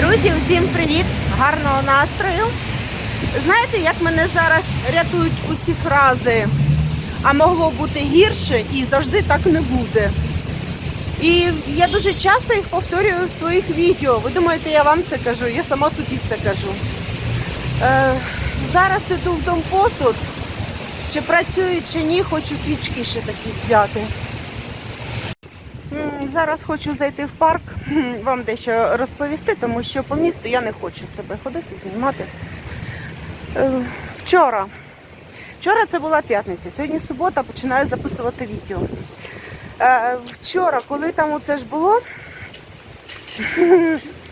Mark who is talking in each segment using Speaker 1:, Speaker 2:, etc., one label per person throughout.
Speaker 1: Друзі, усім привіт! Гарного настрою. Знаєте, як мене зараз рятують у ці фрази? А могло бути гірше і завжди так не буде. І я дуже часто їх повторюю в своїх відео. Ви думаєте, я вам це кажу, я сама собі це кажу. Е, зараз іду в дом посуд. Чи працюю, чи ні, хочу свічки ще такі взяти. Зараз хочу зайти в парк, вам дещо розповісти, тому що по місту я не хочу себе ходити, знімати. Е, Вчора. Вчора це була п'ятниця, сьогодні субота, починаю записувати відео. Е, Вчора, коли там оце ж було,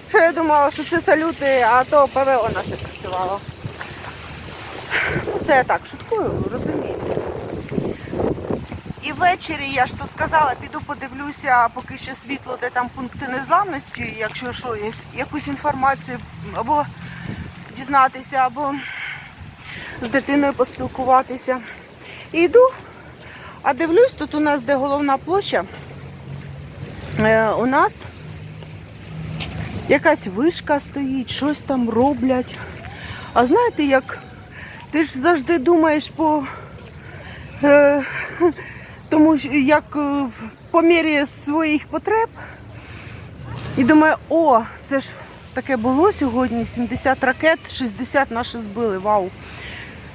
Speaker 1: що я думала, що це салюти, а то ПВО наше працювало. Це я так шуткую, розумієте. Ввечері я ж то сказала, піду подивлюся, поки ще світло, де там пункти незламності, якщо що, є якусь інформацію або дізнатися, або з дитиною поспілкуватися. І йду, а дивлюсь, тут у нас де головна площа. Е, у нас якась вишка стоїть, щось там роблять. А знаєте, як ти ж завжди думаєш по. Тому що як е, по мірі своїх потреб. І думаю, о, це ж таке було сьогодні, 70 ракет, 60 наші збили, вау.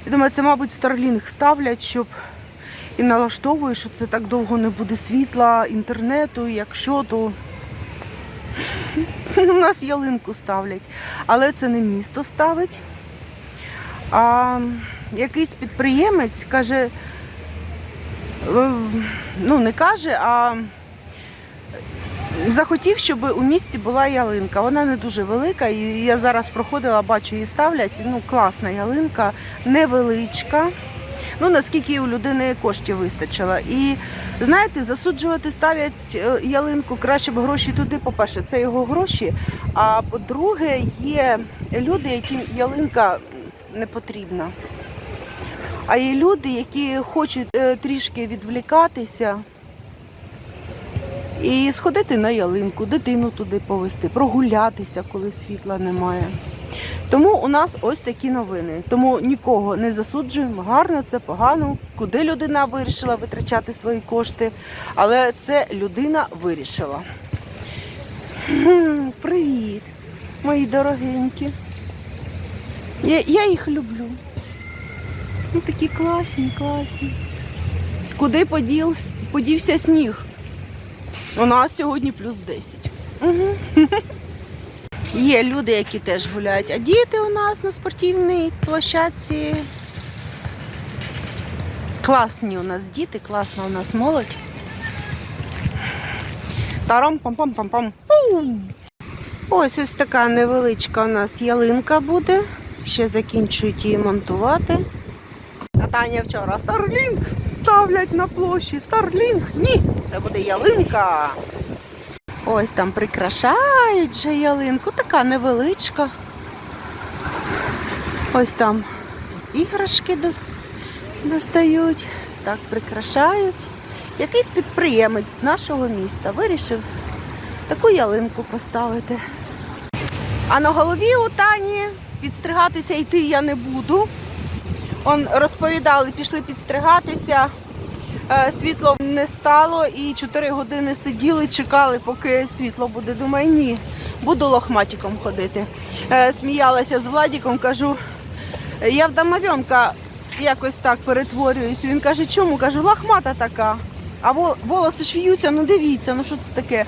Speaker 1: І думаю, це, мабуть, Starlink ставлять, щоб і налаштовує, що це так довго не буде світла, інтернету, якщо, то у нас ялинку ставлять. Але це не місто ставить. А якийсь підприємець каже, ну не каже, а захотів, щоб у місті була ялинка. Вона не дуже велика, і я зараз проходила, бачу, її ставлять. Ну, класна ялинка, невеличка. Ну, наскільки у людини коштів вистачило. І знаєте, засуджувати ставлять е, ялинку, краще б гроші туди. По-перше, це його гроші. А по-друге, є люди, яким ялинка не потрібна. А є люди, які хочуть е, трішки відвлікатися і сходити на ялинку, дитину туди повезти, прогулятися, коли світла немає. Тому у нас ось такі новини. Тому нікого не засуджуємо, гарно це погано, куди людина вирішила витрачати свої кошти. Але це людина вирішила. Привіт, мої дорогенькі. Я, я їх люблю. Ну такі класні, класні. Куди поділс, подівся сніг? У нас сьогодні плюс 10. Угу. Є люди, які теж гуляють, а діти у нас на спортивній площадці. Класні у нас діти, класна у нас молодь. Тарам пам пам пам пам Ось ось така невеличка у нас ялинка буде. Ще закінчують її монтувати. А Таня вчора Старлінг ставлять на площі. Старлінг? Ні, це буде ялинка. Ось там прикрашають вже ялинку, така невеличка. Ось там іграшки достають, так прикрашають. Якийсь підприємець з нашого міста вирішив таку ялинку поставити. А на голові у Тані підстригатися йти я не буду. Он розповідали, пішли підстригатися. Е, Світло не стало і 4 години сиділи, чекали, поки світло буде. Думаю, ні, буду лохматиком ходити. Е, Сміялася з Владіком, кажу, я в домовенка якось так перетворююсь. Він каже, чому? Кажу, лохмата така. А волоси ж в'ються, ну дивіться, ну що це таке?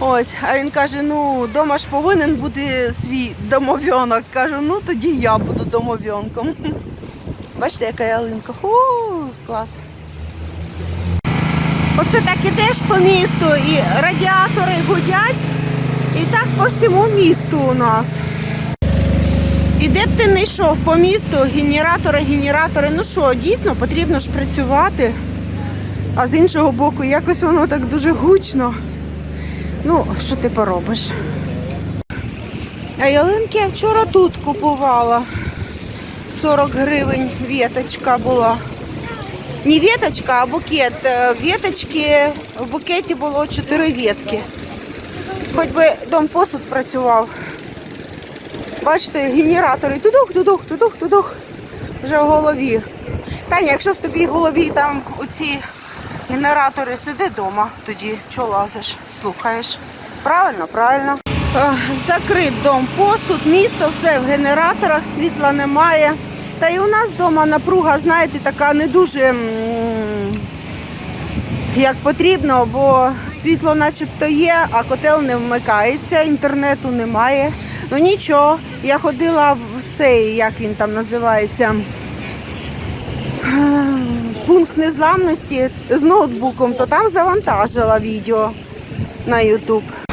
Speaker 1: Ось, а він каже: ну, вдома ж повинен бути свій домовенок. Кажу, ну тоді я буду домовенком. Бачите, яка ялинка. О, клас. Оце так ідеш по місту і радіатори гудять. І так по всьому місту у нас. І де б ти не йшов по місту, генератори, генератори. Ну що, дійсно потрібно ж працювати. А з іншого боку, якось воно так дуже гучно. Ну, що ти поробиш? А ялинки я вчора тут купувала. 40 гривень веточка була. Не веточка, а букет. Е, Веточки, в букеті було 4 ветки. Хоч би дом посуд працював. Бачите, генератори тудух, тудух, тудух, тудух. Вже в голові. Таня, якщо в тобі в голові там оці генератори, сиди вдома, тоді чого лазиш, слухаєш. Правильно, правильно. Е, Закрит дом, посуд, місто, все в генераторах, світла немає. Та і у нас вдома напруга, знаєте, така не дуже як потрібно, бо світло начебто є, а котел не вмикається, інтернету немає. Ну нічого, я ходила в цей, як він там називається, пункт незламності з ноутбуком, то там завантажила відео на YouTube.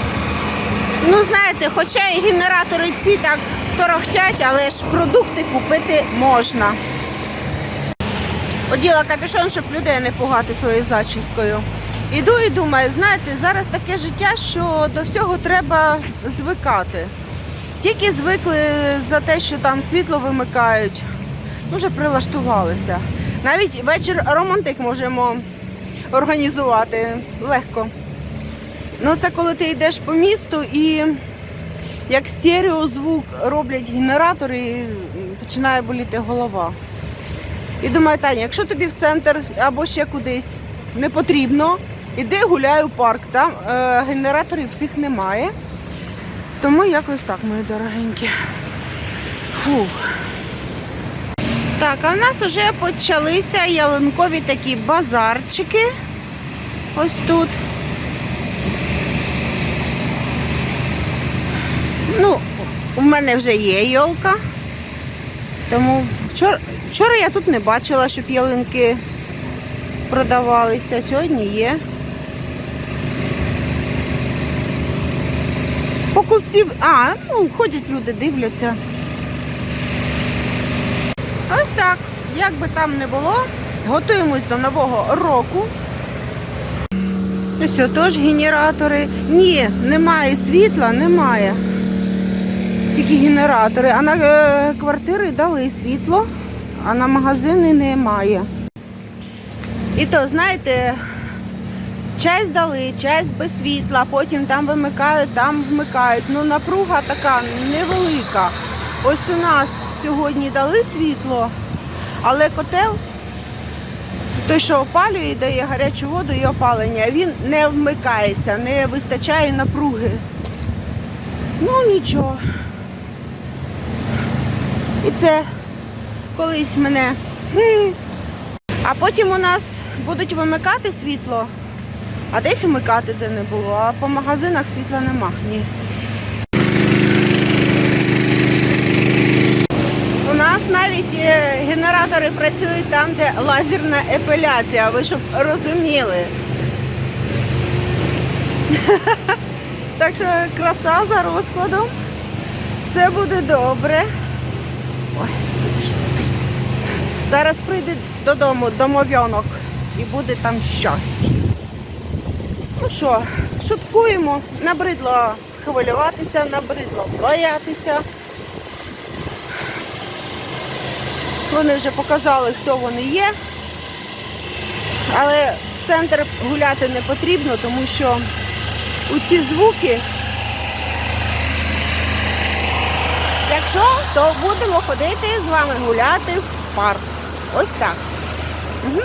Speaker 1: Ну, знаєте, хоча і генератори ці так торохтять, але ж продукти купити можна. Оділа капюшон, щоб людей не пугати своєю зачіскою. Іду і думаю, знаєте, зараз таке життя, що до всього треба звикати. Тільки звикли за те, що там світло вимикають, ну, вже прилаштувалися. Навіть вечір романтик можемо організувати легко. Ну, це коли ти йдеш по місту і як стереозвук роблять генератори, і починає боліти голова. І думаю, Таня, якщо тобі в центр або ще кудись не потрібно, іди гуляй у парк. Там е, генераторів всіх немає. Тому якось так, мої дорогенькі. Фух. Так, а в нас вже почалися ялинкові такі базарчики. Ось тут. Ну, у мене вже є йолка. Тому вчора, вчора я тут не бачила, щоб ялинки продавалися. Сьогодні є. Покупців. А, ну, ходять люди, дивляться. Ось так. Як би там не було, готуємось до нового року. Ось отож генератори. Ні, немає світла, немає. Тільки генератори. А на е, квартири дали світло, а на магазини немає. І то, знаєте, часть дали, часть без світла, потім там вимикають, там вмикають. Ну, напруга така невелика. Ось у нас сьогодні дали світло, але котел, той, що опалює, дає гарячу воду і опалення, він не вмикається, не вистачає напруги. Ну нічого. І це колись мене. А потім у нас будуть вимикати світло, а десь вмикати де не було, а по магазинах світла нема. Ні. У нас навіть е, генератори працюють там, де лазерна епіляція, ви щоб розуміли. Так що краса за розкладом. Все буде добре. Ой. Зараз прийде додому домов'янок і буде там щастя. Ну що, шуткуємо. Набридло хвилюватися, набридло боятися. Вони вже показали, хто вони є. Але в центр гуляти не потрібно, тому що у ці звуки Якщо, то будемо ходити з вами гуляти в парк. Ось так. Угу.